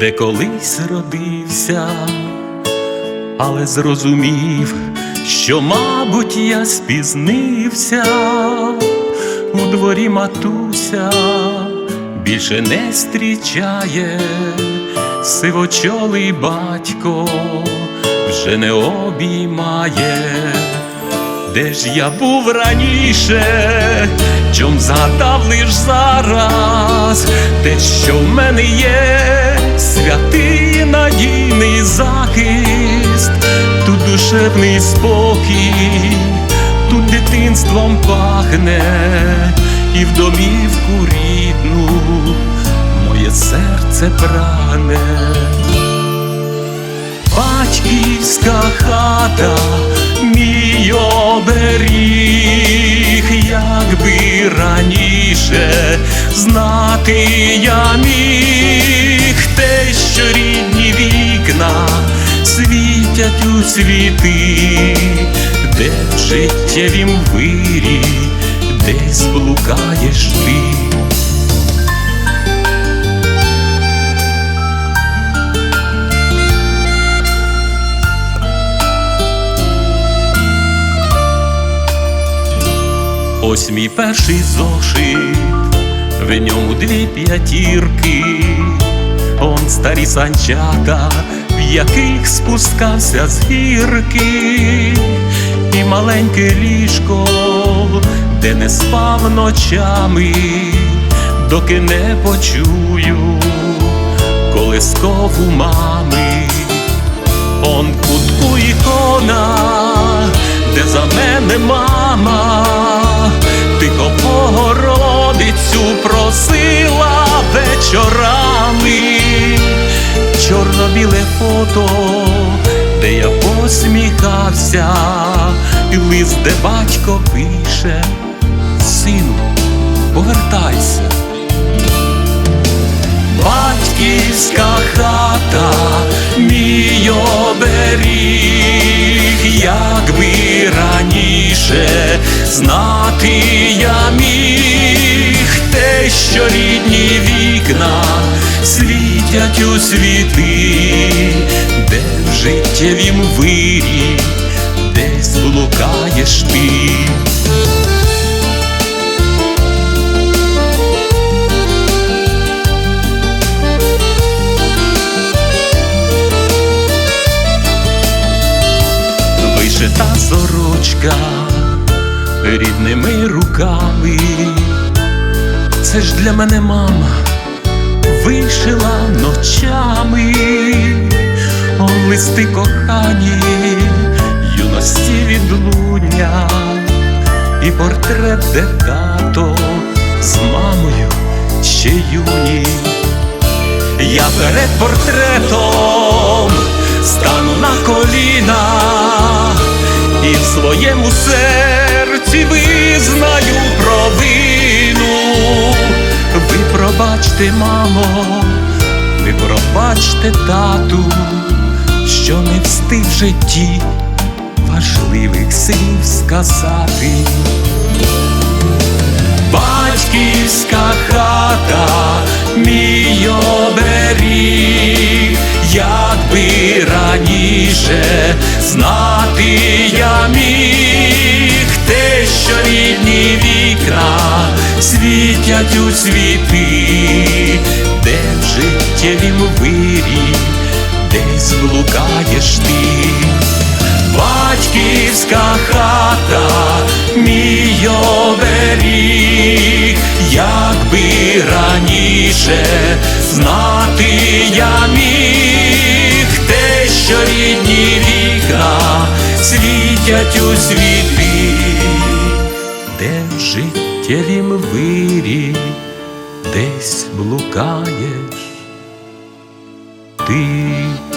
де колись родився, але зрозумів, що, мабуть, я спізнився у дворі матуся більше не зустрічає сивочолий батько вже не обіймає. Де ж я був раніше, чом згадав лиш зараз, те, що в мене є, святий надійний захист, тут душевний спокій, тут дитинством пахне, і в домівку рідну моє серце прагне. Батьківська хата, знати я міг те, що рідні вікна світять у світи, де в життєвім вирі десь блукаєш ти. Ось мій перший зошит, в ньому дві п'ятірки, он старі санчата, в яких спускався з гірки, і маленьке ліжко, де не спав ночами, доки не почую колискову мами. Он кутку ікона, де за мене мама, тихо вечорами, чорно-біле фото, де я посміхався, і лист, де батько пише, сину, повертайся. Батьківська хата, мій оберіг, якби раніше знати вікна світять у світи, де в життєвім вирі десь блукаєш ти. вишита сорочка рідними руками. Це ж для мене мама вишила ночами, О, листи кохані, юності відлуння, і портрет, де тато з мамою ще юні. Я перед портретом стану на коліна і в своєму серці визнаю пробачте, мамо, ви пробачте тату, що не встиг в житті важливих слів сказати. Батьківська хата, мій оберіг, якби раніше знати світять у світи, де в життєвім вирі десь блукаєш ти. Батьківська хата, мій оберіг, якби раніше знати я міг те, що рідні вікна світять у світи, де в життєвім вирі десь блукаєш ти.